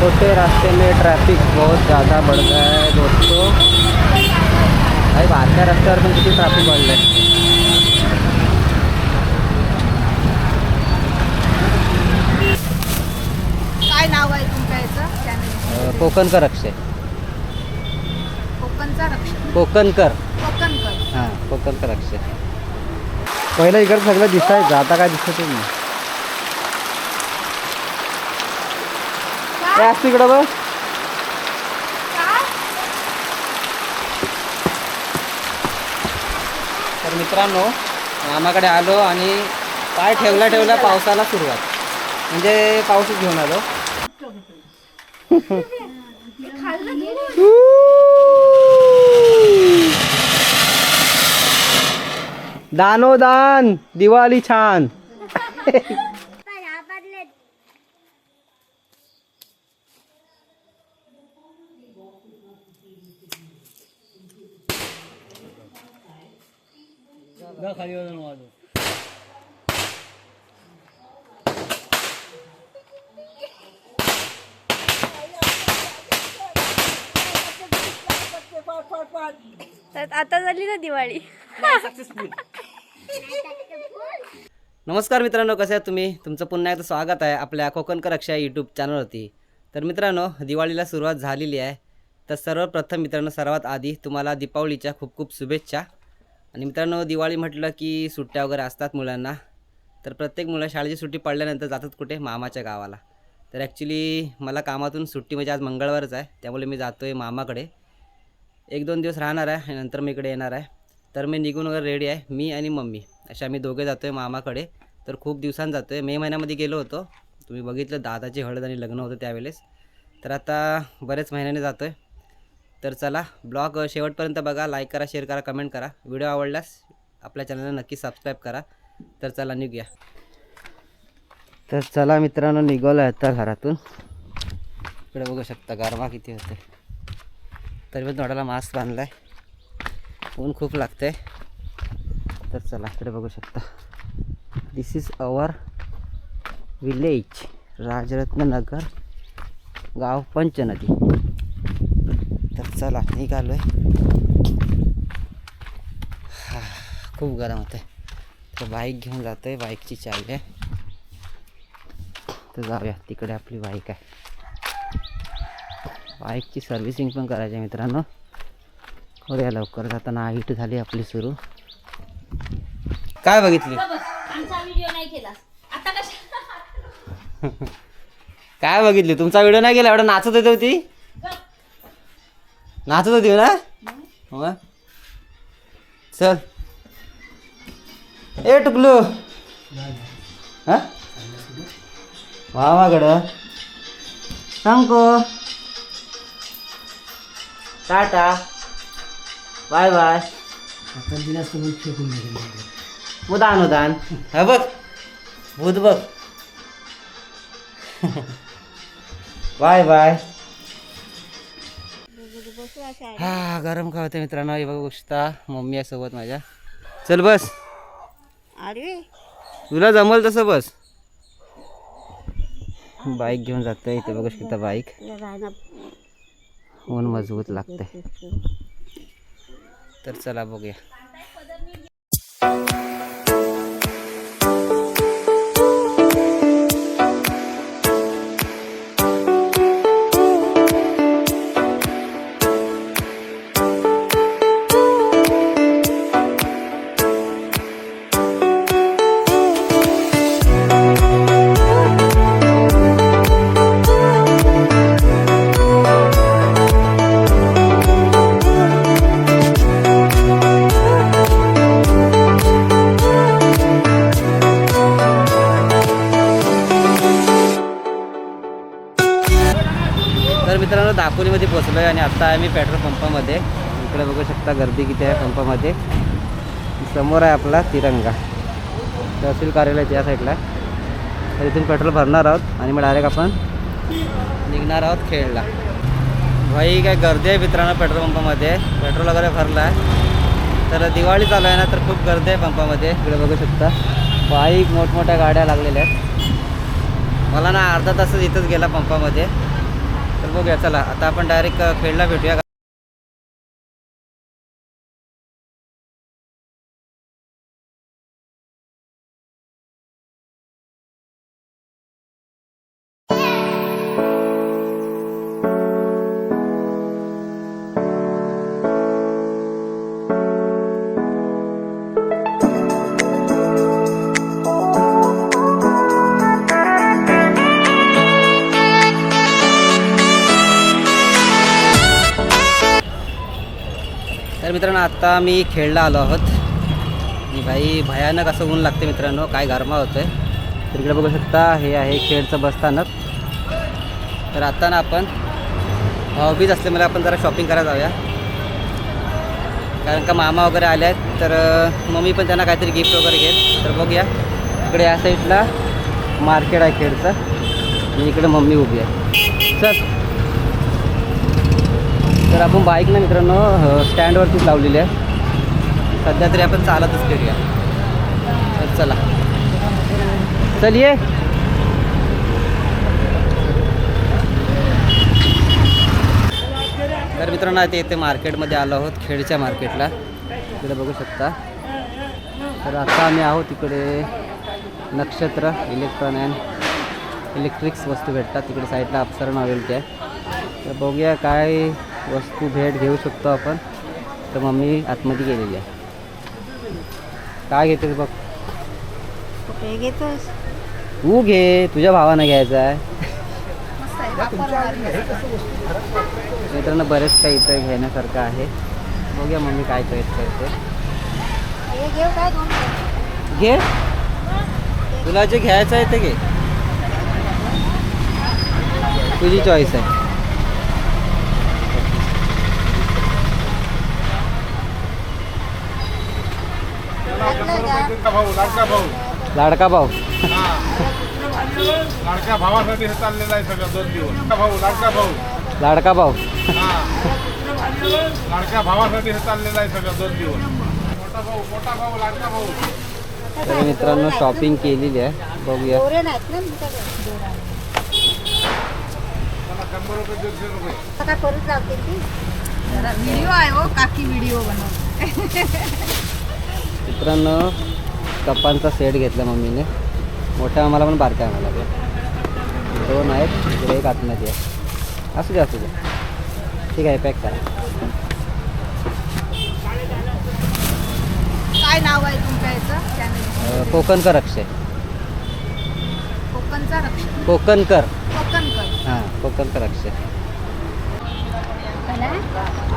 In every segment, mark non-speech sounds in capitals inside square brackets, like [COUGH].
छोटे रास्ते में ट्रैफिक बहुत ज़्यादा बढ़ गया है दोस्तों। भाई बारक्या रस्त्यावर पण किती ट्रॅफिक वाढलं आहे काय नाव आहे तुमच्या याचं? चॅनल कोकणकर अक्षय. कोकणचा रक्षण कोकणकर. कोकणकर. हां कोकणकर अक्षय. पहिलं इकडं सगळं दिसायचं आता काय दिसतच नाही काय असतं इकडं बघ. तर मित्रांनो मामाकडे आलो आणि पाय ठेवला ठेवला पावसाला सुरुवात. म्हणजे पाऊसच घेऊन आलो. दानोदान दिवाळी छान. [LAUGHS] तर आता झाली ना दिवाळी. नमस्कार मित्रांनो कसे आहात तुम्ही? तुमचं पुन्हा एकदा स्वागत आहे आपल्या कोकणकर अक्षय यूट्यूब चॅनलवरती तर मित्रांनो दिवाळीला सुरुवात झालेली आहे. तर सर्वप्रथम मित्रांनो सर्वात आधी तुम्हाला दीपावलीच्या खूप खूप शुभेच्छा. आणि मित्रांनो दिवाळी म्हटलं की सुट्ट्या वगैरे असतात मुलांना तर प्रत्येक मुलं शाळेची सुट्टी पडल्यानंतर जातात कुठे? मामाच्या गावाला. तर ॲक्च्युली मला कामातून सुट्टी म्हणजे आज मंगळवारच आहे त्यामुळे मी जातो आहे मामाकडे. एक दोन दिवस राहणार आहे नंतर मी इकडे येणार आहे. तर मी निघून वगैरे रेडी आहे मी आणि मम्मी. अशा आम्ही दोघे जातो आहे मामाकडे. तर खूप दिवसांनी जातो आहे मे महिन्यामध्ये गेलो होतो. तुम्ही बघितलं दादाची हळद आणि लग्न होतं त्यावेळेस. तर आता बरेच महिन्याने जातो आहे तर चला ब्लॉग शेवटपर्यंत बघा लाईक करा शेअर करा कमेंट करा. व्हिडिओ आवडल्यास आपल्या चॅनलला नक्की सबस्क्राईब करा. तर चला निघूया. तर चला मित्रांनो निघालो आता घरातून. इकडे बघू शकता गरमा किती होते तरी पण तोंडाला मास्क बांधला आहे ऊन खूप लागतं आहे तर चला इकडे बघू शकता. This is our village Rajratnanagar गाव पंचनदी चला निघालो आहे खूप गरम होतं आहे तर बाईक घेऊन जातो आहे बाईकची चावी आहे. तर जाऊया तिकडे आपली बाईक आहे. बाईकची सर्व्हिसिंग पण करायची आहे मित्रांनो. करूया लवकर जाताना हिट झाली आपली सुरू. काय बघितली? [LAUGHS] काय बघितली? तुमचा व्हिडिओ नाही गेला? एवढा नाचत होती होती नाचत होती ना? हो चल. ए टुकलू. हा? मामाकडं. सांगतो टाटा. Bye bye. उदान उदान हा बघ. भूत बघ. [LAUGHS] Bye bye. हा गरम का होते मित्रांनो. हे बघू शकता मम्मी आहे सोबत माझ्या. चल बस. अरे. तुला जमल तसं बस. बाईक घेऊन जातोय इथे बघू शकता बाईक. ऊन मजबूत लागते तर चला बघूया. बसलो आहे आणि आत्ता आहे मी पेट्रोल पंपामध्ये. इकडे बघू शकता गर्दी किती आहे पंपामध्ये. समोर आहे आपला तिरंगा. तहसील कार्यालय त्या साईडला तर इथून पेट्रोल भरणार आहोत आणि मग डायरेक्ट आपण निघणार आहोत खेळला. भाई काय गर्दी आहे मित्रांनो पेट्रोल पंपामध्ये. पेट्रोल वगैरे भरलं आहे तर दिवाळी चालू आहे ना तर खूप गर्दी आहे पंपामध्ये. इकडे बघू शकता. बाईक मोठमोठ्या गाड्या लागलेल्या आहेत. मला ना अर्धा तासच इथंच गेला पंपामध्ये. तर बघूया चला आता आपण डायरेक्ट खेळला भेटूया तर मित्रांनो आत्ता मी खेळला आलो आहोत. आणि भाई भयानक असं ऊन लागते मित्रांनो. काय गरमा होतं आहे तर इकडे बघू शकता हे आहे खेळचं बसस्थानक तर आता ना आपण हॉबीज असल्यामुळे आपण जरा शॉपिंग करायला जाऊया. कारण का मामा वगैरे आले आहेत तर मम्मी पण त्यांना काहीतरी गिफ्ट वगैरे घेईल. तर बघूया. इकडे या साईडला मार्केट आहे खेळचं आणि इकडे मम्मी उभी आहे. चल. तर आपण बाईक ना मित्रांनो स्टँडवरतीच लावलेली आहे. सध्या तरी आपण चालतच करूया तर चला. चल ये. तर मित्रांनो आता इथे मार्केटमध्ये आलो आहोत खेडच्या मार्केटला. तिकडे बघू शकता. तर आता आम्ही आहोत तिकडे नक्षत्र इलेक्ट्रॉन अँड इलेक्ट्रिक्स वस्तू भेटतात. तिकडे साईडला अप्सरण अवेलेबल आहे. तर बघूया काय वस्तू भेट घेऊ शकतो आपण. तर मम्मी आतमध्ये गेलेली आहे. काय घेतेस बघ? घेतोस? तू घे. तुझ्या भावानं घ्यायचा आहे. मित्रांनो बरेच काही इथं घेण्यासारखं आहे. बघूया मम्मी काय चॉईस करते? घे. तुला जे घ्यायचं आहे ते घे. तुझी चॉईस आहे घेतलंय का? लाडका भाऊ लाडका भाऊ. लाडका भाऊ. हा. भावासाठी हे चाललेलं आहे सगळं दोन दिवस. लाडका भाऊ लाडका भाऊ. लाडका भाऊ. हा. लाडक्या भावासाठी हे चाललेलं आहे सगळं दोन दिवस. मोठा भाऊ मोठा भाऊ लाडका भाऊ. तर मित्रांनो शॉपिंग केलेली आहे. बघूया. शंभर रुपये दीडशे रुपये. आता परत ती? व्हिडिओ आहे हो काकी व्हिडिओ बनव मित्रांनो कपांचा सेट घेतला मम्मीने. मोठ्या आम्हाला पण बारक्या आम्हाला दोन आहेत इकडे एक आतमध्ये आहे. असू दे असू दे. ठीक आहे पॅक करा. काय नाव आहे तुमच्या याचं? Channel um, Kokankar Akshay. कोकणचा कोकणकर. कोकणकर. हां कोकणकर अक्षय.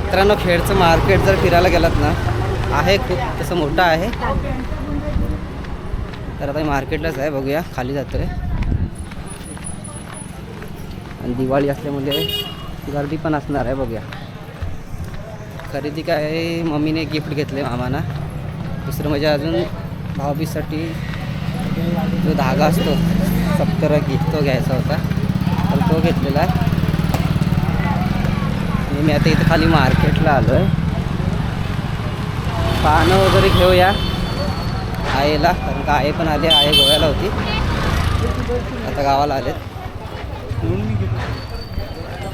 मित्रांनो खेडचं मार्केट जर फिरायला गेलात ना आहे खूप तसं मोठं आहे. तर आता मार्केटलाच आहे बघूया खाली जातोय. आणि दिवाळी असल्यामुळे गर्दी पण असणार आहे बघूया. खरेदी काय मम्मीने गिफ्ट घेतले मामाना. दुसरं म्हणजे अजून भाऊबीसाठी जो धागा असतो सप्तरंगी तो घ्यायचा होता. तर तो घेतलेला आहे. आणि मी आता इथं खाली मार्केटला आलो आहे पानं वगैरे घेऊया. आईला कारण का आई पण आली आई गोव्याला होती. आता गावाला आलेत.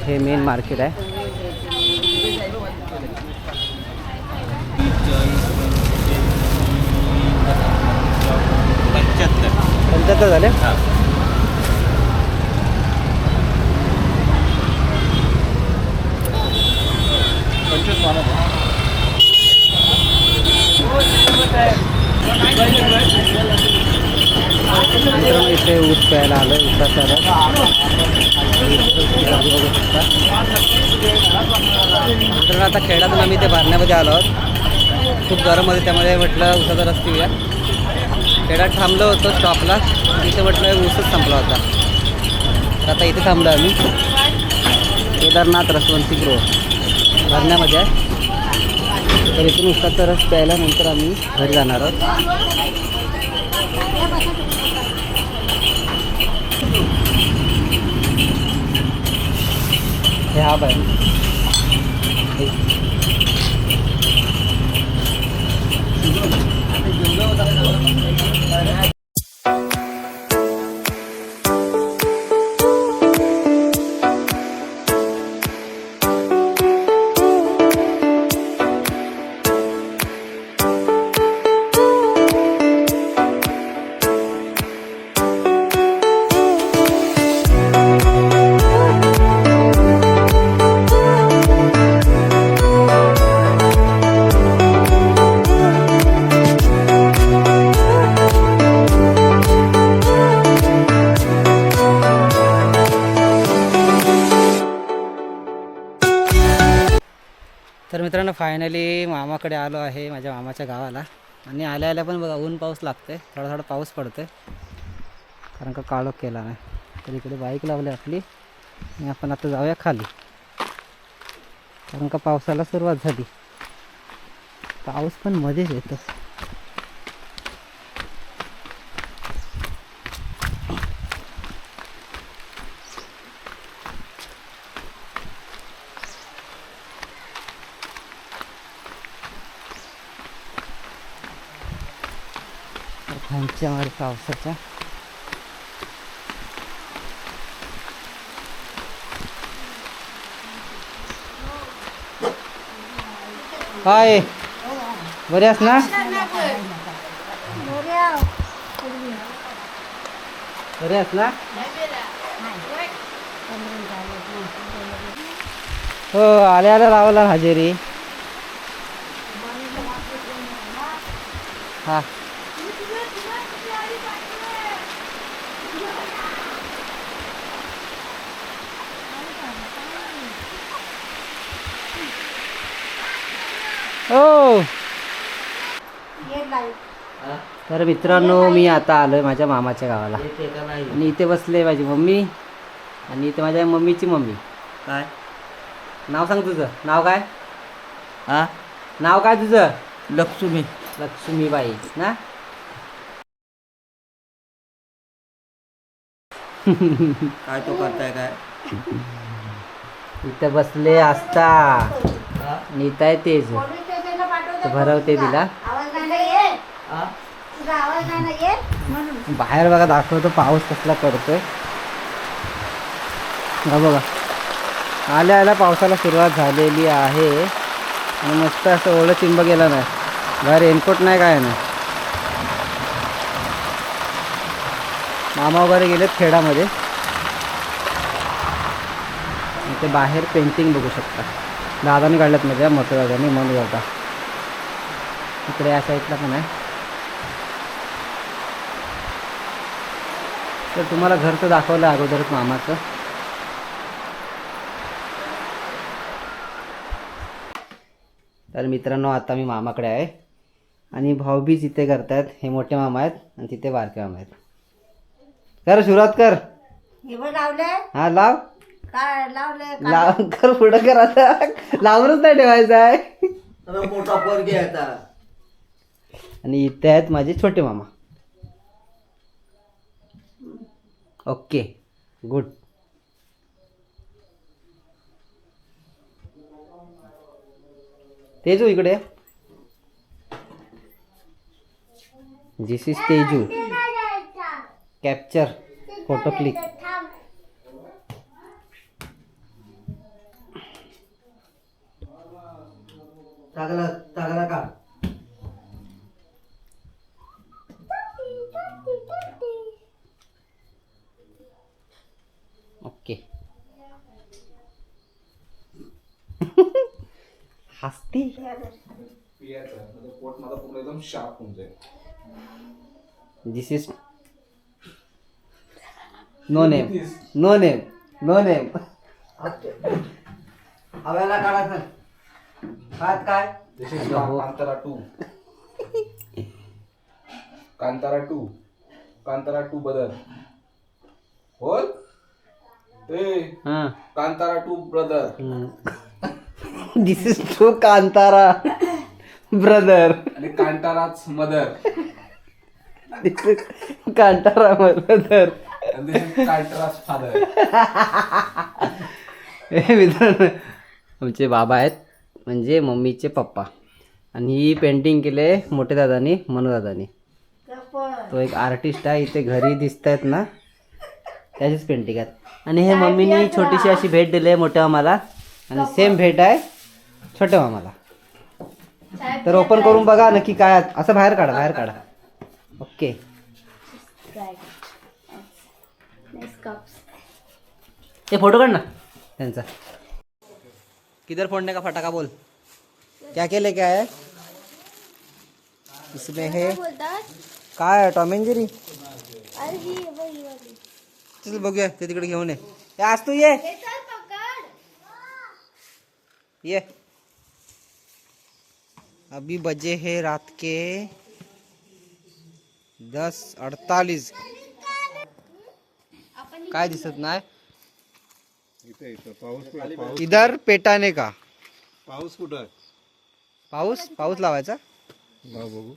हे मेन मार्केट आहे. पंच्याहत्तर. झाले? करायला ऊस प्यायला आलो ऊसाचा आता खेळातून आम्ही ते भरण्यामध्ये आलो आहोत. खूप गरम होते त्यामुळे म्हटलं उसाचा रस पिऊया. खेड्यात थांबलो होतो स्टॉपला. तिथे म्हटलं ऊसच संपला होता. तर आता इथे थांबलो आम्ही. केदारनाथ रसवंती गृह. भरण्यामध्ये आहे. तर इथून उसाचा रस प्यायला नंतर आम्ही घरी जाणार आहोत. theo bệnh. Hãy subscribe cho kênh Ghiền Mì Gõ Để không finally मामाकडे आलो आहे माझ्या मामाच्या गावाला. आणि आल्या आल्या पण बघा ऊन पाऊस लागते थोडा थोडा पाऊस पडते कारण का काळोख केला नाही. तर इकडे बाईक लावली आपली. आणि आपण आता जाऊया खाली. कारण का पावसाला सुरुवात झाली. पाऊस पण मध्येच येतो खांच्या मारे पावसाच्या काय बरे आहेस ना बरे आहेस ना हो आल्या आल्या लावला हजेरी हा तर मित्रांनो मी आता आलोय माझ्या मामाच्या गावाला. आणि इथे बसले माझी मम्मी आणि इथे माझ्या मम्मीची मम्मी. काय? नाव सांग तुझं. नाव काय? हा? नाव काय तुझं? लक्ष्मी. लक्ष्मीबाई ना? काय तो करताय काय? इथं बसले असता आणि इथं आहे तेज भरवते तिला. बाहेर बघा दाखवतो पाऊस कसला पडतोय. हा बघा. आल्या आल्या पावसाला सुरुवात झालेली आहे. आणि मस्त असं ओलं चिंब गेला नाही. बाहेर रेनकोट नाही काय नाही. मामा वगैरे गेलेत खेडामध्ये. ते बाहेर पेंटिंग बघू शकता. दादाने काढल्यात माझ्या मोठ्या दादाने मन जाता इकडे या साईडला पण आहे. तर तुम्हाला घर तर दाखवलं अगोदरच मामाचं. तर मित्रांनो आता मी मामाकडे आहे. आणि भाऊबीज इथे करतायत. हे मोठे मामा आहेत आणि तिथे बारके मामा आहेत. कर सुरुवात कर. लावले हा लाव. काय लावले लाव कर पुढं कर आता. लावूनच नाही ठेवायचं आहे. मोठा पोरगी आहे आता. आणि इथे आहेत माझे छोटे मामा. Okay good. तेजू इकडे this is Teju capture photo click चांगला चांगला का शार्प होऊन जाईल this is no name no name no name हव्याला काढा काय? काय this is Kantara two Kantara two Kantara two बदल हां Kantara two brother this is true Kantara brother आणि कांताराच मदर. आणि दिस इज कांताराच फादर. हे मित्रांनो आमचे बाबा आहेत म्हणजे मम्मीचे पप्पा. आणि ही पेंटिंग केले मोठे दादानी मनू दादानी. तो एक आर्टिस्ट आहे इथे घरी दिसत आहेत ना. त्याचीच पेंटिंग आहेत आणि हे मम्मीनी छोटीशी अशी भेट दिली आहे मोठ्या मामाला. आणि सेम भेट आहे छोट्या मामाला. तर ओपन करून बघा नक्की काय असं बाहेर काढा बाहेर काढा. ओके. ते फोटो काढ ना. त्यांचा. किधर फोड़ने का फटाका बोल? क्या केले काय है? इसमें है काय आहे टॉम अँड जेरी चल बघूया ते तिकडे घेऊन ये. आज तू ये. ये. अभी बजे है रात के दस अडतालीस। काय दिसत नाही? इथे इथं पाऊस पाऊस इधर पेटाने का? पाऊस कुठं पाऊस? पाऊस लावायचा? बघ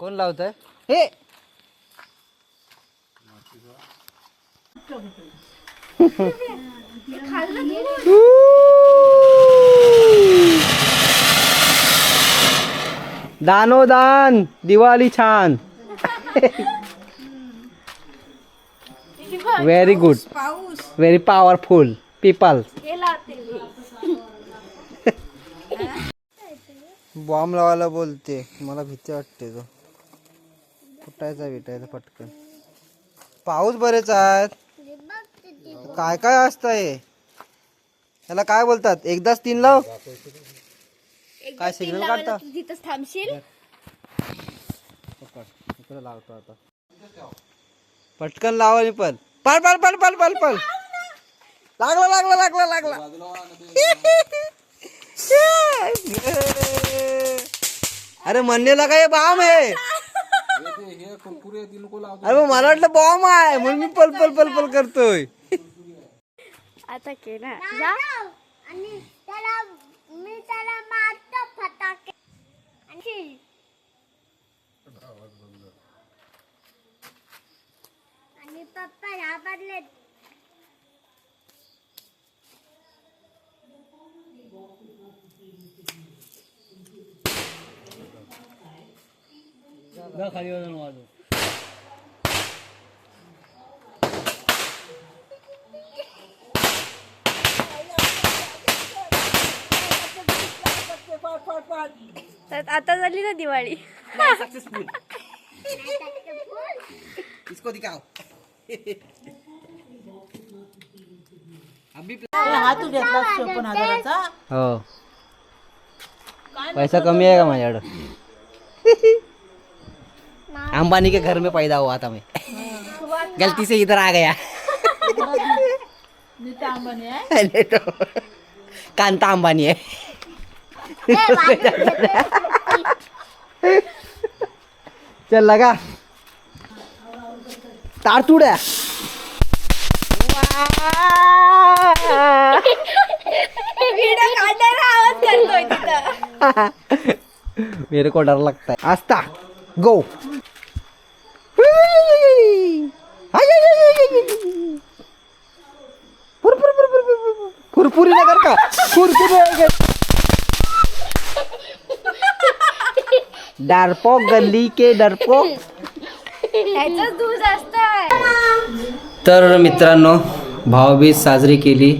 कोण लावत आहे हे दानोदान दिवाळी छान. Very good very powerful people bomb लावायला बोलते. मला भीती वाटते तो. फुटायचा विटायचा पटकन. पाऊस बरेच आहेत. काय काय असतंय त्याला काय बोलतात? एकदाच तीन लाव काय सिग्नल काढता? तिथंच थांबशील? इकडे लावतो आता. पटकन लावा आणि पल पल पल पल पल पल पल लागला लागला लागला लागला. [LAUGHS] अरे म्हणलेला काय बाम आहे? अरे मग मला वाटलं बॉम्ब आहे म्हणून मी पल पल पल पल करतोय. आता केला जा. आणि त्याला मी त्याला मारतो फटाके आणि आणि पप्पा घाबरले तर आता झाली ना दिवाळी. इसको दिखाओ. हो पैसा कमी आहे का माझ्याकडं? अंबानी के घर में पैदा हुआ था मैं. गलती से इधर आ गया. कांता अंबानी है आवाज करतोय तिथं. मेरे को डर लगता है. आस्था गो फुरफुरी नगर का? फुरफुरी डरपोक गल्ली के डरपोक। दूध तर मित्रांनो भावबीज साजरी केली.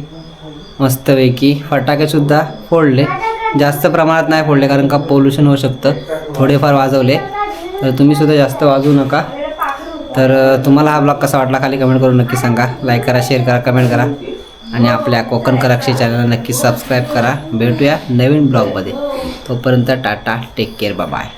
मस्तपैकी फटाकेसुद्धा फोडले. जास्त प्रमाणात नाही फोडले कारण का पोल्युशन होऊ शकतं. थोडेफार वाजवले. तर तुम्हीसुद्धा जास्त वाजवू नका. तर तुम्हाला हा ब्लॉग कसा वाटला खाली कमेंट करून नक्की सांगा. लाईक करा शेअर करा कमेंट करा. आणि आपल्या कोकण कराक्षी चॅनलला नक्की सबस्क्राईब करा. भेटूया नवीन ब्लॉगमध्ये तोपर्यंत टाटा टेक केअर बाय